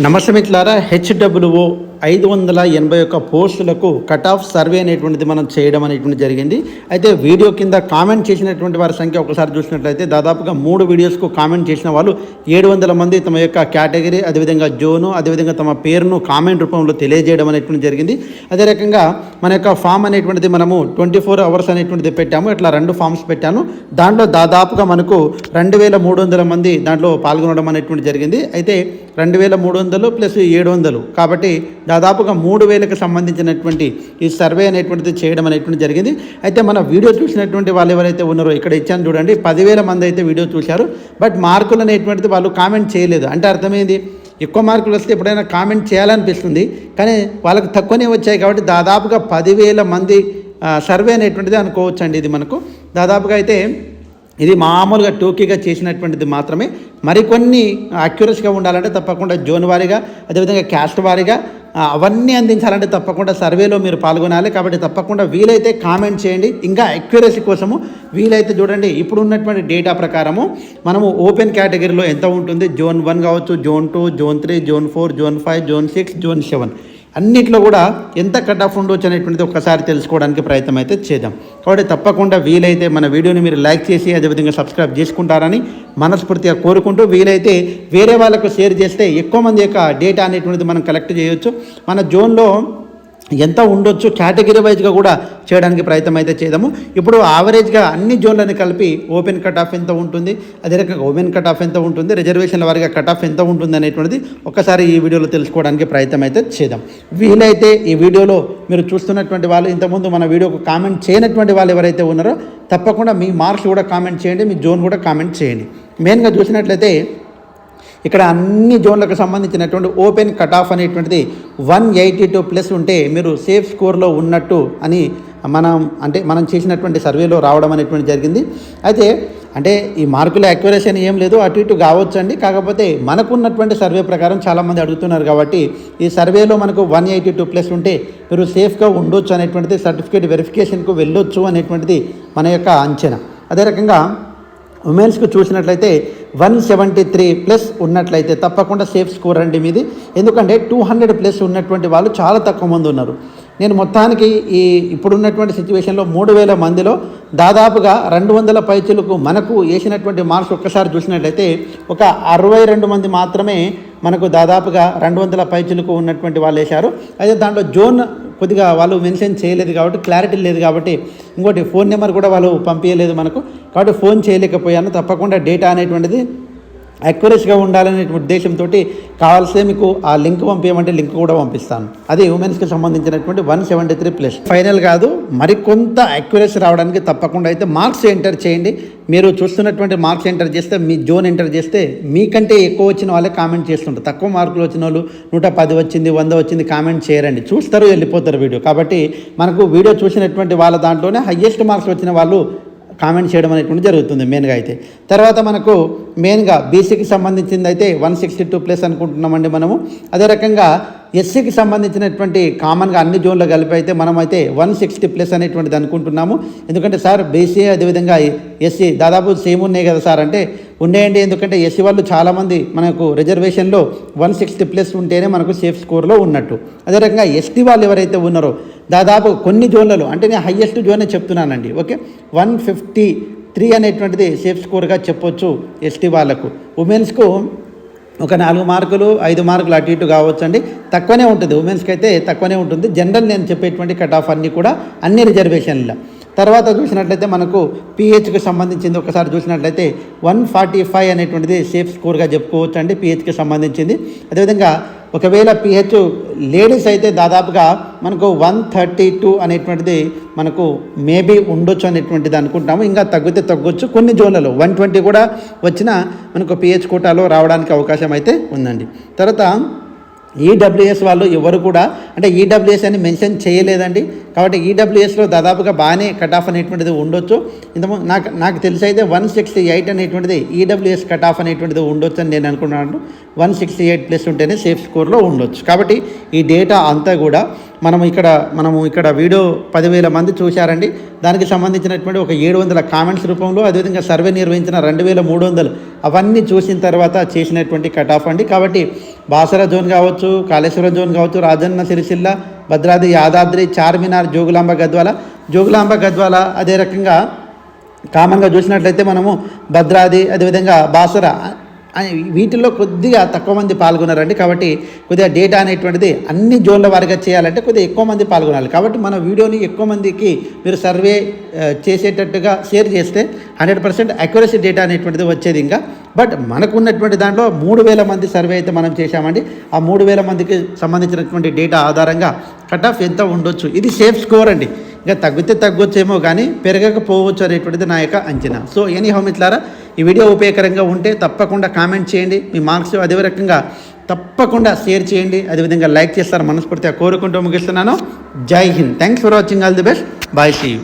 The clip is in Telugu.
నమస్తే మిత్రులారా హెచ్డబ్ల్యూఓ ఐదు వందల ఎనభై ఒక్క పోస్టులకు కట్ ఆఫ్ సర్వే అనేటువంటిది మనం చేయడం అనేటువంటి జరిగింది. అయితే వీడియో కింద కామెంట్ చేసినటువంటి వారి సంఖ్య ఒకసారి చూసినట్లయితే దాదాపుగా మూడు వీడియోస్కు కామెంట్ చేసిన వాళ్ళు ఏడు వందల మంది తమ యొక్క కేటగిరీ అదేవిధంగా జోను అదేవిధంగా తమ పేరును కామెంట్ రూపంలో తెలియజేయడం అనేటువంటి జరిగింది. అదే రకంగా మన యొక్క ఫామ్ అనేటువంటిది మనము ట్వంటీ ఫోర్ అవర్స్ అనేటువంటిది పెట్టాము. ఇట్లా రెండు ఫామ్స్ పెట్టాను. దాంట్లో దాదాపుగా మనకు రెండు వేల మూడు వందల మంది దాంట్లో పాల్గొనడం అనేటువంటి జరిగింది. అయితే రెండు వేల మూడు వందలు ప్లస్ ఏడు వందలు. కాబట్టి దాదాపుగా మూడు వేలకు సంబంధించినటువంటి ఈ సర్వే అనేటువంటిది చేయడం అనేటువంటి జరిగింది. అయితే మన వీడియో చూసినటువంటి వాళ్ళు ఎవరైతే ఉన్నారో ఇక్కడ ఇచ్చాను చూడండి పదివేల మంది అయితే వీడియో చూశారు. బట్ మార్కులు అనేటువంటిది వాళ్ళు కామెంట్ చేయలేదు. అంటే అర్థమైంది? ఎక్కువ మార్కులు వస్తే ఎప్పుడైనా కామెంట్ చేయాలనిపిస్తుంది. కానీ వాళ్ళకి తక్కువనే వచ్చాయి కాబట్టి దాదాపుగా పదివేల మంది సర్వే అనేటువంటిది అనుకోవచ్చండి ఇది మనకు. దాదాపుగా అయితే ఇది మామూలుగా టోకీగా చేసినటువంటిది మాత్రమే. మరికొన్ని అక్యురస్గా ఉండాలంటే తప్పకుండా జోన్ వారీగా అదేవిధంగా క్యాస్ట్ వారీగా అవన్నీ అందించాలంటే తప్పకుండా సర్వేలో మీరు పాల్గొనాలి. కాబట్టి తప్పకుండా వీలైతే కామెంట్ చేయండి. ఇంకా అక్యురసీ కోసము వీలైతే చూడండి ఇప్పుడు ఉన్నటువంటి డేటా ప్రకారము మనము ఓపెన్ కేటగిరీలో ఎంత ఉంటుంది? జోన్ వన్ కావచ్చు zone two zone three zone four zone five zone six zone seven. అన్నిట్లో కూడా ఎంత కట్ ఆఫ్ ఉండొచ్చు అనేటువంటిది ఒకసారి తెలుసుకోవడానికి ప్రయత్నం అయితే చేద్దాం. కాబట్టి తప్పకుండా వీలైతే మన వీడియోని మీరు లైక్ చేసి అదేవిధంగా సబ్స్క్రైబ్ చేసుకుంటారని మనస్ఫూర్తిగా కోరుకుంటూ వీలైతే వేరే వాళ్ళకు షేర్ చేస్తే ఎక్కువ మంది యొక్క డేటా అనేటువంటిది మనం కలెక్ట్ చేయొచ్చు. మన జోన్లో ఎంత ఉండొచ్చు కేటగిరీ వైజ్గా కూడా చేయడానికి ప్రయత్నం అయితే చేద్దాము. ఇప్పుడు ఆవరేజ్గా అన్ని జోన్లను కలిపి ఓపెన్ కట్ ఆఫ్ ఎంత ఉంటుంది అదే రకంగా ఓపెన్ కట్ ఆఫ్ ఎంత ఉంటుంది రిజర్వేషన్ల వారిగా కట్ ఆఫ్ ఎంత ఉంటుంది అనేటువంటిది ఒకసారి ఈ వీడియోలో తెలుసుకోవడానికి ప్రయత్నం అయితే చేద్దాం. వీలైతే ఈ వీడియోలో మీరు చూస్తున్నటువంటి వాళ్ళు ఇంతకుముందు మన వీడియోకు కామెంట్ చేయనటువంటి వాళ్ళు ఎవరైతే ఉన్నారో తప్పకుండా మీ మార్క్స్ కూడా కామెంట్ చేయండి మీ జోన్ కూడా కామెంట్ చేయండి. మెయిన్గా చూసినట్లయితే ఇక్కడ అన్ని జోన్లకు సంబంధించినటువంటి ఓపెన్ కట్ ఆఫ్ అనేటువంటిది వన్ ఎయిటీ టూ ప్లస్ ఉంటే మీరు సేఫ్ స్కోర్లో ఉన్నట్టు అని మనం అంటే మనం చేసినటువంటి సర్వేలో రావడం అనేటువంటి జరిగింది. అయితే అంటే ఈ మార్కుల అక్యురేషన్ ఏం లేదు అటు ఇటు కావచ్చు అండి కాకపోతే మనకున్నటువంటి సర్వే ప్రకారం చాలామంది అడుగుతున్నారు కాబట్టి ఈ సర్వేలో మనకు వన్ ఎయిటీ టూ ప్లస్ ఉంటే మీరు సేఫ్గా ఉండొచ్చు అనేటువంటిది సర్టిఫికేట్ వెరిఫికేషన్కు వెళ్ళొచ్చు అనేటువంటిది మన యొక్క అంచనా. అదే రకంగా ఉమెన్స్కు చూసినట్లయితే వన్ సెవెంటీ త్రీ ప్లస్ ఉన్నట్లయితే తప్పకుండా సేఫ్ స్కోర్ అండి మీది. ఎందుకంటే టూ హండ్రెడ్ ప్లస్ ఉన్నటువంటి వాళ్ళు చాలా తక్కువ మంది ఉన్నారు. నేను మొత్తానికి ఈ ఇప్పుడున్నటువంటి సిచ్యువేషన్లో మూడు వేల మందిలో దాదాపుగా రెండు వందల పైచులకు మనకు వేసినటువంటి మార్క్స్ ఒక్కసారి చూసినట్లయితే ఒక అరవై రెండు మంది మాత్రమే మనకు దాదాపుగా రెండు వందల పైచులకు ఉన్నటువంటి వాళ్ళు వేశారు. అయితే దాంట్లో జోన్ కొద్దిగా వాళ్ళు మెన్షన్ చేయలేదు కాబట్టి క్లారిటీ లేదు కాబట్టి ఇంకోటి ఫోన్ నెంబర్ కూడా వాళ్ళు పంపించలేదు మనకు. కాబట్టి ఫోన్ చేయలేకపోయాను. తప్పకుండా డేటా అనేటువంటిది అక్యురేట్గా ఉండాలనే ఉద్దేశంతో కావాల్సే మీకు ఆ లింక్ పంపించమంటే లింక్ కూడా పంపిస్తాను. అది ఉమెన్స్కి సంబంధించినటువంటి one seventy three plus final కాదు మరికొంత అక్యురసీ రావడానికి తప్పకుండా అయితే మార్క్స్ ఎంటర్ చేయండి. మీరు చూస్తున్నటువంటి మార్క్స్ ఎంటర్ చేస్తే మీ జోన్ ఎంటర్ చేస్తే మీకంటే ఎక్కువ వచ్చిన వాళ్ళే కామెంట్ చేస్తుంటారు. తక్కువ మార్కులు వచ్చిన వాళ్ళు నూట పది వచ్చింది వంద వచ్చింది కామెంట్ చేయరండి. చూస్తారు వెళ్ళిపోతారు వీడియో. కాబట్టి మనకు వీడియో చూసినటువంటి వాళ్ళ దాంట్లోనే హయ్యెస్ట్ మార్క్స్ వచ్చిన వాళ్ళు కామెంట్ చేయడం అనేటువంటి జరుగుతుంది మెయిన్గా అయితే. తర్వాత మనకు మెయిన్గా బీసీకి సంబంధించింది అయితే వన్ సిక్స్టీ టూ ప్లస్ అనుకుంటున్నామండి మనము. అదే రకంగా ఎస్సీకి సంబంధించినటువంటి కామన్గా అన్ని జోన్లు కలిపి అయితే మనం అయితే వన్ సిక్స్టీ ప్లస్ అనేటువంటిది అనుకుంటున్నాము. ఎందుకంటే సార్ బీసీ అదేవిధంగా ఎస్సీ దాదాపు సేమ్ ఉన్నాయి కదా సార్. అంటే ఉండేయండి. ఎందుకంటే ఎస్సీ వాళ్ళు చాలామంది మనకు రిజర్వేషన్లో వన్ సిక్స్టీ ప్లస్ ఉంటేనే మనకు సేఫ్ స్కోర్లో ఉన్నట్టు. అదే రకంగా ఎస్టీ వాళ్ళు ఎవరైతే ఉన్నారో దాదాపు కొన్ని జోన్లలో అంటే నేను హయ్యెస్ట్ జోనే చెప్తున్నానండి ఓకే? వన్ ఫిఫ్టీ త్రీ అనేటువంటిది సేఫ్ స్కోర్గా చెప్పొచ్చు ఎస్టీ వాళ్ళకు. ఉమెన్స్కు ఒక నాలుగు మార్కులు ఐదు మార్కులు అటు ఇటు కావచ్చండి. తక్కువనే ఉంటుంది ఉమెన్స్కి అయితే తక్కువనే ఉంటుంది. జనరల్ నేను చెప్పేటువంటి కట్ ఆఫ్ అన్నీ కూడా అన్ని రిజర్వేషన్ల. తర్వాత చూసినట్లయితే మనకు పిహెచ్కి సంబంధించింది ఒకసారి చూసినట్లయితే వన్ ఫార్టీ ఫైవ్ అనేటువంటిది సేఫ్ స్కోర్గా చెప్పుకోవచ్చు అండి పిహెచ్కి సంబంధించింది. అదేవిధంగా ఒకవేళ పిహెచ్ లేడీస్ అయితే దాదాపుగా మనకు వన్ థర్టీ టూ అనేటువంటిది మనకు మేబీ ఉండొచ్చు అనేటువంటిది అనుకుంటాము. ఇంకా తగ్గితే తగ్గొచ్చు. కొన్ని జోన్లలో వన్ ట్వంటీ కూడా వచ్చినా మనకు పిహెచ్ కోటాలో రావడానికి అవకాశం అయితే ఉందండి. తర్వాత ఈడబ్ల్యూఎస్ వాళ్ళు ఎవరు కూడా అంటే ఈడబ్ల్యూఎస్ అని మెన్షన్ చేయలేదండి. కాబట్టి ఈడబ్ల్యూఎస్లో దాదాపుగా బాగానే కట్ ఆఫ్ అనేటువంటిది ఉండొచ్చు. ఇంత నాకు నాకు తెలిసి అయితే వన్ సిక్స్టీ ఎయిట్ అనేటువంటిది ఈడబ్ల్యూఎస్ కట్ ఆఫ్ అనేటువంటిది ఉండొచ్చు అని నేను అనుకున్నాను. వన్ సిక్స్టీ ఎయిట్ ప్లస్ ఉంటేనే సేఫ్ స్కోర్లో ఉండొచ్చు. కాబట్టి ఈ డేటా అంతా కూడా మనం ఇక్కడ మనము ఇక్కడ వీడియో పదివేల మంది చూశారండి. దానికి సంబంధించినటువంటి ఒక ఏడు వందల కామెంట్స్ రూపంలో అదేవిధంగా సర్వే నిర్వహించిన రెండు వేల మూడు వందలు అవన్నీ చూసిన తర్వాత చేసినటువంటి కట్ ఆఫ్ అండి. కాబట్టి బాసర జోన్ కావచ్చు కాళేశ్వరం జోన్ కావచ్చు రాజన్న సిరిసిల్ల భద్రాద్రి యాదాద్రి చార్మినార్ జోగులాంబ గద్వాల. జోగులాంబ గద్వాల అదే రకంగా కామన్గా చూసినట్లయితే మనము భద్రాది అదేవిధంగా బాసర వీటిల్లో కొద్దిగా తక్కువ మంది పాల్గొన్నారండి. కాబట్టి కొద్దిగా డేటా అనేటువంటిది అన్ని జోన్ల వారిగా చేయాలంటే కొద్దిగా ఎక్కువ మంది పాల్గొనాలి. కాబట్టి మన వీడియోని ఎక్కువ మందికి మీరు సర్వే చేసేటట్టుగా షేర్ చేస్తే హండ్రెడ్ పర్సెంట్ అక్యురసీ డేటా అనేటువంటిది వచ్చేది ఇంకా. బట్ మనకు ఉన్నటువంటి దాంట్లో మూడు వేల మంది సర్వే అయితే మనం చేశామండి. ఆ మూడు వేల మందికి సంబంధించినటువంటి డేటా ఆధారంగా కట్ ఆఫ్ ఎంత ఉండొచ్చు? ఇది సేఫ్ స్కోర్ అండి. ఇంకా తగ్గితే తగ్గొచ్చేమో కానీ పెరగకపోవచ్చు అనేటువంటిది నా యొక్క అంచనా. సో ఎనీ హోమ్ ఇట్లారా ఈ వీడియో ఉపయోగకరంగా ఉంటే తప్పకుండా కామెంట్ చేయండి. మీ మార్క్స్ అదే రకంగా తప్పకుండా షేర్ చేయండి. అదేవిధంగా లైక్ చేస్తారు మనస్ఫూర్తిగా కోరుకుంటూ ముగిస్తున్నాను. జై Hind. Thanks for watching all the best bye see you